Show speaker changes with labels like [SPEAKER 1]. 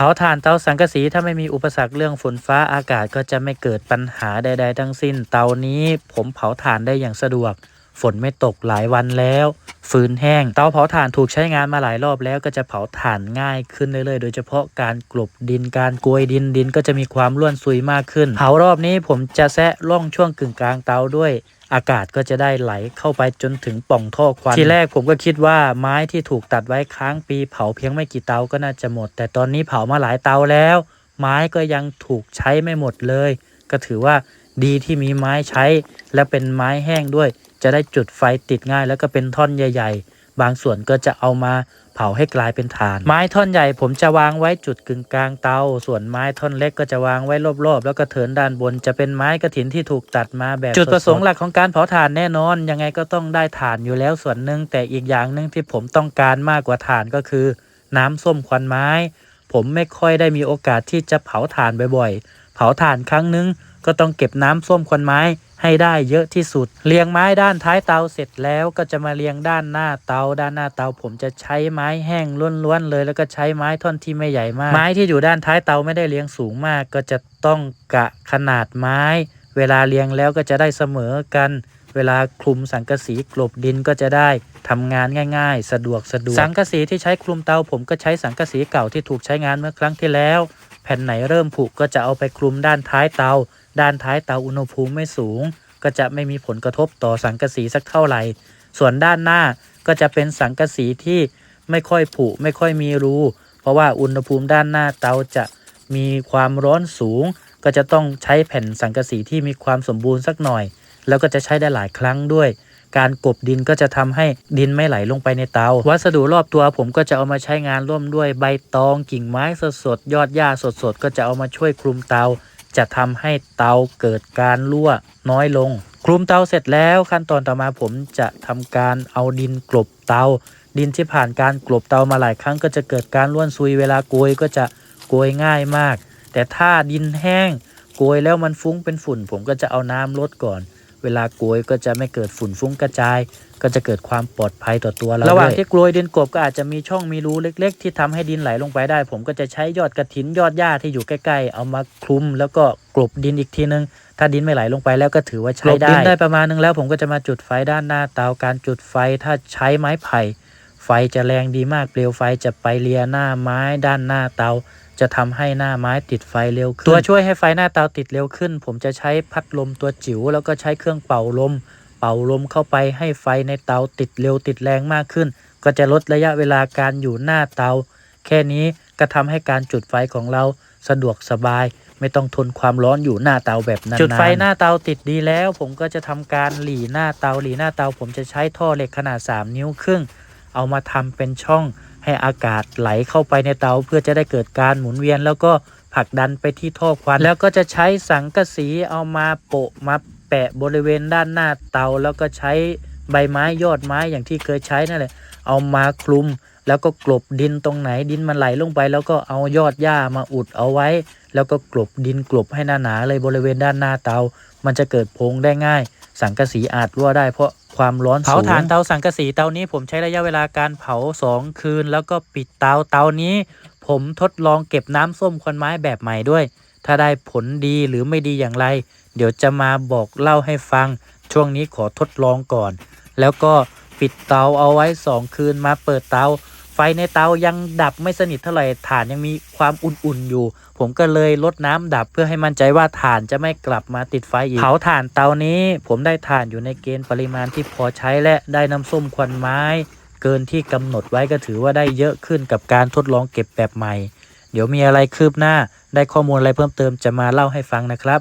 [SPEAKER 1] เผาถ่านเตาสังกะสีถ้าไม่มีอุปสรรคเรื่องฝนฟ้าอากาศก็จะไม่เกิดปัญหาใด ๆ ทั้งสิ้น เตานี้ผมเผาถ่านได้อย่างสะดวก ฝนไม่ตกหลายวันแล้ว ฟืนแห้ง เตาเผาถ่านถูกใช้งานมาหลายรอบแล้วก็จะเผาถ่านง่ายขึ้นเรื่อยๆ โดยเฉพาะการกลบดินการกลวยดินดินก็จะมีความร่วนซุยมากขึ้น เผารอบนี้ผมจะแซะร่องช่วงกึ่งกลางเตาด้วยอากาศก็จะได้ไหลเข้าไปจนถึงป่องท่อควัน ทีแรกผมก็คิดว่าไม้ที่ถูกตัดไว้ค้างปีเผาเพียงไม่กี่เตาก็น่าจะหมด แต่ตอนนี้เผามาหลายเตาแล้ว ไม้ก็ยังถูกใช้ไม่หมดเลย ก็ถือว่าดีที่มีไม้ใช้และเป็นไม้แห้งด้วย จะได้จุดไฟติดง่ายแล้วก็เป็นท่อนใหญ่ ๆ บางส่วนก็จะเอามาเผาให้กลายเป็นถ่าน ไม้ท่อนใหญ่ผมจะวางไว้จุดกึ่งกลางเตา ส่วนไม้ท่อนเล็กก็จะวางไว้รอบๆ แล้วก็เถินด้านบนจะเป็นไม้กระถินที่ถูกตัดมาแบบจุดประสงค์หลักของการเผาถ่านแน่นอน ยังไงก็ต้องได้ถ่านอยู่แล้วส่วนหนึ่งแต่อีกอย่างหนึ่งที่ผมต้องการมากกว่าถ่านก็คือ น้ำส้มควันไม้ ผมไม่ค่อยได้มีโอกาสที่จะเผาถ่านบ่อยๆ เผาถ่านครั้งนึงก็ต้องเก็บน้ำส้มควันไม้ ให้ได้เยอะที่สุด เรียงไม้ด้านท้ายเตาเสร็จแล้วก็จะมาเรียงด้านหน้าเตา ด้านหน้าเตาผมจะใช้ไม้แห้งล้วนๆเลย แล้วก็ใช้ไม้ท่อนที่ไม่ใหญ่มาก ไม้ที่อยู่ด้านท้ายเตาไม่ได้เรียงสูงมาก ก็จะต้องกะขนาดไม้ เวลาเรียงแล้วก็จะได้เสมอกัน เวลาคลุมสังกะสีกลบดินก็จะได้ทำงานง่าย ๆ สะดวกสะดวก สังกะสีที่ใช้คลุมเตาผมก็ใช้สังกะสีเก่าที่ถูกใช้งานเมื่อครั้งที่แล้ว แผ่นไหนเริ่มผุก็จะเอาไปคลุมด้านท้ายเตา ด้านท้ายเตาอุณหภูมิไม่สูง ก็จะไม่มีผลกระทบต่อสังกะสีสักเท่าไหร่ ส่วนด้านหน้าก็จะเป็นสังกะสีที่ไม่ค่อยผุไม่ค่อยมีรูเพราะว่าอุณหภูมิด้านหน้าเตาจะมีความร้อนสูง ก็จะต้องใช้แผ่นสังกะสีที่มีความสมบูรณ์สักหน่อย แล้วก็จะใช้ได้หลายครั้งด้วย การกบดินก็จะทำให้ดินไม่ไหลลงไปในเตา วัสดุรอบตัวผมก็จะเอามาใช้งานร่วมด้วยใบตองกิ่งไม้สดๆยอดหญ้าสดๆก็จะเอามาช่วยคลุมเตา จะทำให้เตาเกิดการรั่วน้อยลง คลุมเตาเสร็จแล้วขั้นตอนต่อมาผมจะทำการเอาดินกลบเตา ดินที่ผ่านการกลบเตามาหลายครั้งก็จะเกิดการร่วนซุยเวลาโกยก็จะโกยง่ายมาก แต่ถ้าดินแห้งโกยแล้วมันฟุ้งเป็นฝุ่น ผมก็จะเอาน้ำลดก่อน เวลาโกยก็จะไม่เกิดฝุ่นฟุ้งกระจาย ก็จะเกิดความปลอดภัยต่อตัวเราระหว่างที่โกยดินกลบก็อาจจะมีช่องมีรูเล็ก ๆ ที่ทำให้ดินไหลลงไปได้ ผมก็จะใช้ยอดกระถินยอดหญ้าที่อยู่ใกล้ๆ เอามาคลุมแล้วก็กลบดินอีกทีนึง ถ้าดินไม่ไหลลงไปแล้วก็ถือว่าใช้ได้ดินได้ประมาณนึงแล้ว ผมก็จะมาจุดไฟด้านหน้าเตาการจุดไฟถ้าใช้ไม้ไผ่ไฟจะแรงดีมากเปลวไฟจะไปเลียหน้าไม้ด้านหน้าเตา จะทำให้หน้าไม้ติดไฟเร็วขึ้น ตัวช่วยให้ไฟหน้าเตาติดเร็วขึ้น ผมจะใช้พัดลมตัวจิ๋วแล้วก็ใช้เครื่องเป่าลม เป่าลมเข้าไปให้ไฟในเตาติดเร็วติดแรงมากขึ้น ก็จะลดระยะเวลาการอยู่หน้าเตา แค่นี้ก็ทำให้การจุดไฟของเราสะดวกสบาย ไม่ต้องทนความร้อนอยู่หน้าเตาแบบนั้นๆจุดไฟหน้าเตาติดดีแล้ว ผมก็จะทำการหลีหน้าเตาหลีหน้าเตา ผมจะใช้ท่อเหล็กขนาด 3 นิ้วครึ่งเอามาทำเป็นช่อง ให้อากาศไหลเข้าไปในเตาเพื่อจะได้เกิดการหมุนเวียน แล้วก็ผลักดันไปที่ท่อควัน แล้วก็จะใช้สังกะสีเอามาโปะมาแปะบริเวณด้านหน้าเตา แล้วก็ใช้ใบไม้ยอดไม้อย่างที่เคยใช้นั่นแหละเอามาคลุม แล้วก็กลบดินตรงไหนดินมันไหลลงไป แล้วก็เอายอดหญ้ามาอุดเอาไว้ แล้วก็กลบดินกลบให้หนาๆเลยบริเวณด้านหน้าเตา มันจะเกิดโพงได้ง่าย สังกะสีอาจรั่วได้เพราะความร้อนสูงเผาถ่านเตาสังกะสีเตานี้ผมใช้ระยะเวลาการเผา 2 คืน แล้วก็ปิดเตาเตานี้ ผมทดลองเก็บน้ำส้มควันไม้แบบใหม่ด้วย ถ้าได้ผลดีหรือไม่ดีอย่างไร เดี๋ยวจะมาบอกเล่าให้ฟัง ช่วงนี้ขอทดลองก่อน แล้วก็ปิดเตาเอาไว้ 2 คืนมาเปิดเตา ไฟในเตายังดับไม่สนิทเท่าไหร่ถ่านยังมีความอุ่นๆอยู่ ผมก็เลยลดน้ำดับเพื่อให้มั่นใจว่าถ่านจะไม่กลับมาติดไฟอีกเผาถ่านเตานี้ ผมได้ถ่านอยู่ในเกณฑ์ปริมาณที่พอใช้และได้น้ำส้มควันไม้ เกินที่กำหนดไว้ก็ถือว่าได้เยอะขึ้นกับการทดลองเก็บแบบใหม่ เดี๋ยวมีอะไรคืบหน้า ได้ข้อมูลอะไรเพิ่มเติมจะมาเล่าให้ฟังนะครับ